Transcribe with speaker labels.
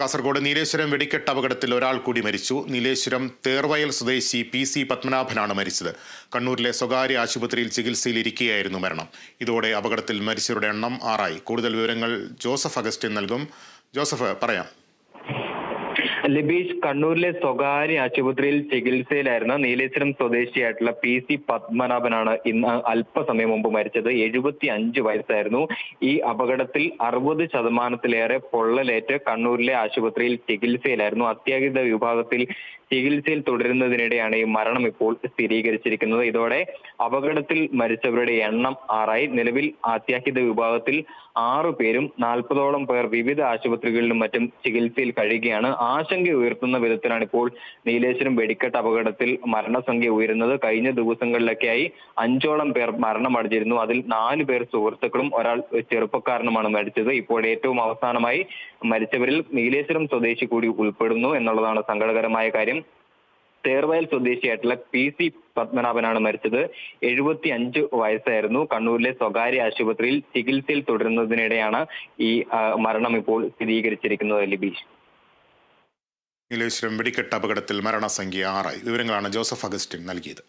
Speaker 1: കാസർഗോഡ് നീലേശ്വരം വെടിക്കെട്ട് അപകടത്തിൽ ഒരാൾ കൂടി മരിച്ചു. നീലേശ്വരം തേർവയൽ സ്വദേശി പി സി പത്മനാഭനാണ് മരിച്ചത്. കണ്ണൂരിലെ സ്വകാര്യ ആശുപത്രിയിൽ ചികിത്സയിലിരിക്കുകയായിരുന്നു മരണം. ഇതോടെ അപകടത്തിൽ മരിച്ചവരുടെ എണ്ണം ആറായി. കൂടുതൽ വിവരങ്ങൾ ജോസഫ് അഗസ്റ്റിൻ നൽകും. ജോസഫ് പറയാം.
Speaker 2: ലിബീഷ് കണ്ണൂരിലെ സ്വകാര്യ ആശുപത്രിയിൽ ചികിത്സയിലായിരുന്ന നീലേശ്വരം സ്വദേശിയായിട്ടുള്ള പി സി പത്മനാഭനാണ് ഇന്ന് അല്പസമയം മുമ്പ് മരിച്ചത്. എഴുപത്തി അഞ്ച് വയസ്സായിരുന്നു. ഈ അപകടത്തിൽ അറുപത് ശതമാനത്തിലേറെ പൊള്ളലേറ്റ് കണ്ണൂരിലെ ആശുപത്രിയിൽ ചികിത്സയിലായിരുന്നു. അത്യാഹിത വിഭാഗത്തിൽ ചികിത്സയിൽ തുടരുന്നതിനിടെയാണ് ഈ മരണം ഇപ്പോൾ സ്ഥിരീകരിച്ചിരിക്കുന്നത്. ഇതോടെ അപകടത്തിൽ മരിച്ചവരുടെ എണ്ണം ആറായി. നിലവിൽ അത്യാഹിത വിഭാഗത്തിൽ ആറു പേരും നാൽപ്പതോളം പേർ വിവിധ ആശുപത്രികളിലും മറ്റും ചികിത്സയിൽ കഴിയുകയാണ്. ആശങ്ക ഉയർത്തുന്ന വിധത്തിലാണ് ഇപ്പോൾ നീലേശ്വരം വെടിക്കെട്ട് അപകടത്തിൽ മരണസംഖ്യ ഉയരുന്നത്. കഴിഞ്ഞ ദിവസങ്ങളിലൊക്കെയായി അഞ്ചോളം പേർ മരണമടഞ്ഞിരുന്നു അതിൽ നാല് പേർ സുഹൃത്തുക്കളും ഒരാൾ ചെറുപ്പക്കാരനുമാണ് മരിച്ചത്. ഇപ്പോൾ ഏറ്റവും അവസാനമായി മരിച്ചവരിൽ നീലേശ്വരം സ്വദേശി കൂടി ഉൾപ്പെടുന്നു എന്നുള്ളതാണ് സങ്കടകരമായ കാര്യം. തേർവയൽ സ്വദേശിയായിട്ടുള്ള പി സി പത്മനാഭനാണ് മരിച്ചത്. എഴുപത്തി അഞ്ച് വയസ്സായിരുന്നു. കണ്ണൂരിലെ സ്വകാര്യ ആശുപത്രിയിൽ ചികിത്സയിൽ തുടരുന്നതിനിടെയാണ് ഈ മരണം ഇപ്പോൾ സ്ഥിരീകരിച്ചിരിക്കുന്നത് ലിബീഷ്
Speaker 1: നീലേശ്വരം വെടിക്കെട്ട് അപകടത്തിൽ മരണസംഖ്യ ആറായി. വിവരങ്ങളാണ് ജോസഫ് അഗസ്റ്റിൻ നൽകിയത്.